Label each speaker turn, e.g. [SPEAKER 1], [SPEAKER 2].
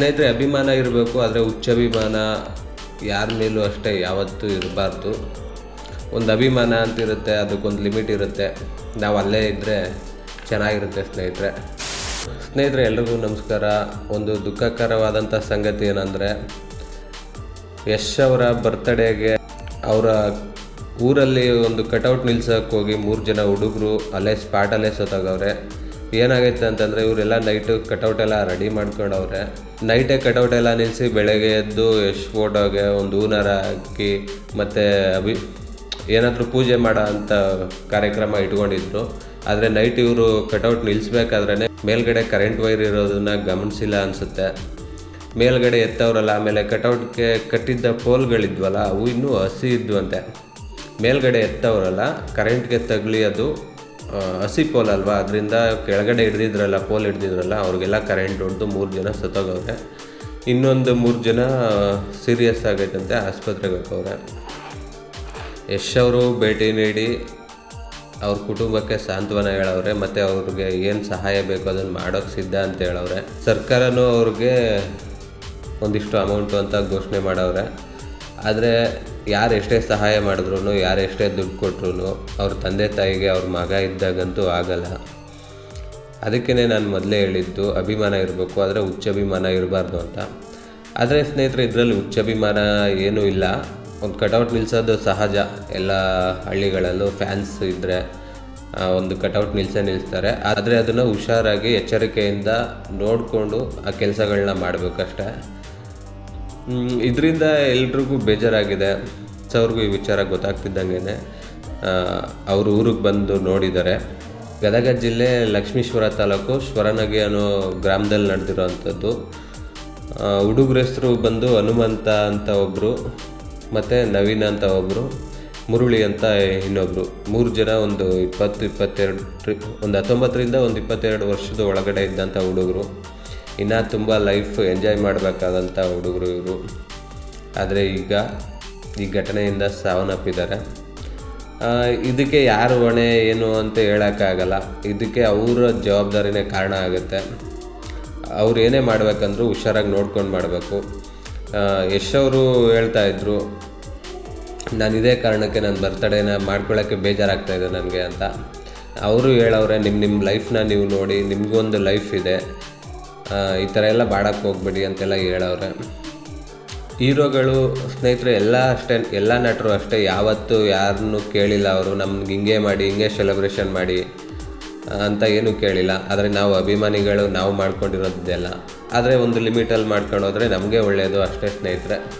[SPEAKER 1] ಸ್ನೇಹಿತರೆ, ಅಭಿಮಾನ ಇರಬೇಕು, ಆದರೆ ಹುಚ್ಚಭಿಮಾನ ಯಾರ ಮೇಲೂ ಅಷ್ಟೇ, ಯಾವತ್ತೂ ಇರಬಾರ್ದು. ಒಂದು ಅಭಿಮಾನ ಅಂತಿರುತ್ತೆ, ಅದಕ್ಕೊಂದು ಲಿಮಿಟ್ ಇರುತ್ತೆ. ನಾವು ಅಲ್ಲೇ ಇದ್ದರೆ ಚೆನ್ನಾಗಿರುತ್ತೆ ಸ್ನೇಹಿತರೆ. ಸ್ನೇಹಿತರೆ, ಎಲ್ರಿಗೂ ನಮಸ್ಕಾರ. ಒಂದು ದುಃಖಕರವಾದಂಥ ಸಂಗತಿ ಏನಂದರೆ, ಯಶ್ ಅವರ ಬರ್ತ್ಡೇಗೆ ಅವರ ಊರಲ್ಲಿ ಒಂದು ಕಟೌಟ್ ನಿಲ್ಸೋಕ್ಕೋಗಿ ಮೂರು ಜನ ಹುಡುಗರು ಅಲ್ಲೇ ಸ್ಪಾಟಲ್ಲೇ ಸತ್ತೋಗವ್ರೆ. ಏನಾಗೈತೆ ಅಂತಂದರೆ ಇವರೆಲ್ಲ ನೈಟು ಕಟೌಟ್ ಎಲ್ಲ ರೆಡಿ ಮಾಡ್ಕೊಂಡವ್ರೆ. ನೈಟೇ ಕಟೌಟ್ ಎಲ್ಲ ನಿಲ್ಲಿಸಿ ಬೆಳಗ್ಗೆ ಎದ್ದು ಯಶ್ ಫೋಟೋಗೆ ಒಂದು ಹೂನಾರ ಹಾಕಿ ಮತ್ತು ಅಭಿ ಏನಾದರೂ ಪೂಜೆ ಮಾಡೋ ಅಂಥ ಕಾರ್ಯಕ್ರಮ ಇಟ್ಕೊಂಡಿದ್ರು. ಆದರೆ ನೈಟ್ ಇವರು ಕಟೌಟ್ ನಿಲ್ಲಿಸ್ಬೇಕಾದ್ರೆ ಮೇಲ್ಗಡೆ ಕರೆಂಟ್ ವೈರ್ ಇರೋದನ್ನ ಗಮನಿಸಿಲ್ಲ ಅನಿಸುತ್ತೆ. ಮೇಲ್ಗಡೆ ಎತ್ತವರಲ್ಲ, ಆಮೇಲೆ ಕಟೌಟ್ಗೆ ಕಟ್ಟಿದ್ದ ಪೋಲ್ಗಳಿದ್ವಲ್ಲ ಅವು ಇನ್ನೂ ಹಸಿ ಇದ್ವಂತೆ. ಮೇಲ್ಗಡೆ ಎತ್ತವರಲ್ಲ ಕರೆಂಟ್ಗೆ ತಗಲಿ ಅದು ಹಸಿ ಪೋಲ್ ಅಲ್ವಾ? ಅದರಿಂದ ಕೆಳಗಡೆ ಹಿಡ್ದಿದ್ರಲ್ಲ, ಪೋಲ್ ಹಿಡ್ದಿದ್ರಲ್ಲ, ಅವ್ರಿಗೆಲ್ಲ ಕರೆಂಟ್ ಹೊಡೆದು ಮೂರು ಜನ ಸತ್ತೋಗವ್ರೆ. ಇನ್ನೊಂದು ಮೂರು ಜನ ಸೀರಿಯಸ್ ಆಗೈತಂತೆ ಆಸ್ಪತ್ರೆಗೆ ಹೋಗವ್ರೆ ಯಶ್ ಅವರು ಭೇಟಿ ನೀಡಿ, ಅವ್ರ ಕುಟುಂಬಕ್ಕೆ ಸಾಂತ್ವನ ಹೇಳವ್ರೆ, ಮತ್ತು ಅವ್ರಿಗೆ ಏನು ಸಹಾಯ ಬೇಕು ಅದನ್ನು ಮಾಡೋಕ್ಕೆ ಸಿದ್ಧ ಅಂತ ಹೇಳವ್ರೆ. ಸರ್ಕಾರನೂ ಅವ್ರಿಗೆ ಒಂದಿಷ್ಟು ಅಮೌಂಟು ಅಂತ ಘೋಷಣೆ ಮಾಡವ್ರೆ. ಆದರೆ ಯಾರು ಎಷ್ಟೇ ಸಹಾಯ ಮಾಡಿದ್ರು ಯಾರು ಎಷ್ಟೇ ದುಡ್ಡು ಕೊಟ್ಟರು ಅವ್ರ ತಂದೆ ತಾಯಿಗೆ ಅವ್ರ ಮಗ ಇದ್ದಾಗಂತೂ ಆಗಲ್ಲ. ಅದಕ್ಕೇ ನಾನು ಮೊದಲೇ ಹೇಳಿದ್ದು, ಅಭಿಮಾನ ಇರಬೇಕು, ಆದರೆ ಹುಚ್ಚಭಿಮಾನ ಇರಬಾರ್ದು ಅಂತ. ಆದರೆ ಸ್ನೇಹಿತರೆ, ಇದರಲ್ಲಿ ಹುಚ್ಚಭಿಮಾನ ಏನೂ ಇಲ್ಲ. ಒಂದು ಕಟೌಟ್ ನಿಲ್ಸೋದು ಸಹಜ. ಎಲ್ಲ ಹಳ್ಳಿಗಳಲ್ಲೂ ಫ್ಯಾನ್ಸ್ ಇದ್ದರೆ ಒಂದು ಕಟೌಟ್ ನಿಲ್ಸೇ ನಿಲ್ಲಿಸ್ತಾರೆ ಆದರೆ ಅದನ್ನು ಹುಷಾರಾಗಿ ಎಚ್ಚರಿಕೆಯಿಂದ ನೋಡಿಕೊಂಡು ಆ ಕೆಲಸಗಳನ್ನ ಮಾಡಬೇಕಷ್ಟೆ. ಇದರಿಂದ ಎಲ್ರಿಗೂ ಬೇಜಾರಾಗಿದೆ. ಅವ್ರಿಗೂ ಈ ವಿಚಾರ ಗೊತ್ತಾಗ್ತಿದ್ದಂಗೆ ಅವರು ಊರಿಗೆ ಬಂದು ನೋಡಿದ್ದಾರೆ. ಗದಗ ಜಿಲ್ಲೆ ಲಕ್ಷ್ಮೀಶ್ವರ ತಾಲೂಕು ಶ್ವರನಗಿ ಅನ್ನೋ ಗ್ರಾಮದಲ್ಲಿ ಹುಡುಗರ ಹೆಸರು ಬಂದು ಹನುಮಂತ ಅಂತ ಒಬ್ಬರು ಮತ್ತು ನವೀನ ಅಂತ ಒಬ್ಬರು ಮುರುಳಿ ಅಂತ ಇನ್ನೊಬ್ಬರು ಮೂರು ಜನ ಒಂದು ಇಪ್ಪತ್ತು, ಇಪ್ಪತ್ತೆರಡು, ಒಂದು ಹತ್ತೊಂಬತ್ತರಿಂದ ಒಂದು ಇಪ್ಪತ್ತೆರಡು ವರ್ಷದ ಒಳಗಡೆ ಇದ್ದಂಥ ಹುಡುಗರು. ಇನ್ನು ತುಂಬ ಲೈಫ್ ಎಂಜಾಯ್ ಮಾಡಬೇಕಾದಂಥ ಹುಡುಗರು ಇವರು. ಆದರೆ ಈಗ ಈ ಘಟನೆಯಿಂದ ಸಾವನ್ನಪ್ಪಿದ್ದಾರೆ. ಇದಕ್ಕೆ ಯಾರು ಹೊಣೆ, ಏನು ಅಂತ ಹೇಳೋಕ್ಕಾಗಲ್ಲ. ಇದಕ್ಕೆ ಅವರ ಜವಾಬ್ದಾರಿನೇ ಕಾರಣ ಆಗುತ್ತೆ. ಅವ್ರು ಏನೇ ಮಾಡಬೇಕಂದ್ರೂ ಹುಷಾರಾಗಿ ನೋಡ್ಕೊಂಡು ಮಾಡಬೇಕು. ಯಶ್ ಅವರು ಹೇಳ್ತಾ ಇದ್ರು, ನಾನು ಇದೇ ಕಾರಣಕ್ಕೆ ನನ್ನ ಬರ್ತಡೇನ ಮಾಡ್ಕೊಳ್ಳೋಕ್ಕೆ ಬೇಜಾರಾಗ್ತಾ ಇದೆ ನನಗೆ ಅಂತ. ಅವರು ಹೇಳವ್ರೆ ನಿಮ್ಮ ನಿಮ್ಮ ಲೈಫ್ನ ನೀವು ನೋಡಿ, ನಿಮಗೊಂದು ಲೈಫ್ ಇದೆ. ಈ ಥರ ಎಲ್ಲ ಬಾಡಕ್ಕೆ ಹೋಗ್ಬೇಡಿ ಅಂತೆಲ್ಲ ಹೇಳವ್ರೆ. ಹೀರೋಗಳು, ಸ್ನೇಹಿತರು ಎಲ್ಲ ಅಷ್ಟೇ, ಎಲ್ಲ ನಟರು ಅಷ್ಟೇ, ಯಾವತ್ತೂ ಯಾರನ್ನೂ ಕೇಳಿಲ್ಲ ಅವರು. ನಮ್ಗೆ ಹಿಂಗೆ ಮಾಡಿ, ಹಿಂಗೆ ಸೆಲೆಬ್ರೇಷನ್ ಮಾಡಿ ಅಂತ ಏನೂ ಕೇಳಿಲ್ಲ. ಆದರೆ ನಾವು ಅಭಿಮಾನಿಗಳು, ನಾವು ಮಾಡ್ಕೊಂಡಿರೋದಿದೆಲ್ಲ ಆದರೆ ಒಂದು ಲಿಮಿಟಲ್ಲಿ ಮಾಡ್ಕೊಂಡು ಹೋದರೆ ನಮಗೆ ಒಳ್ಳೆಯದು ಅಷ್ಟೇ ಸ್ನೇಹಿತರೆ.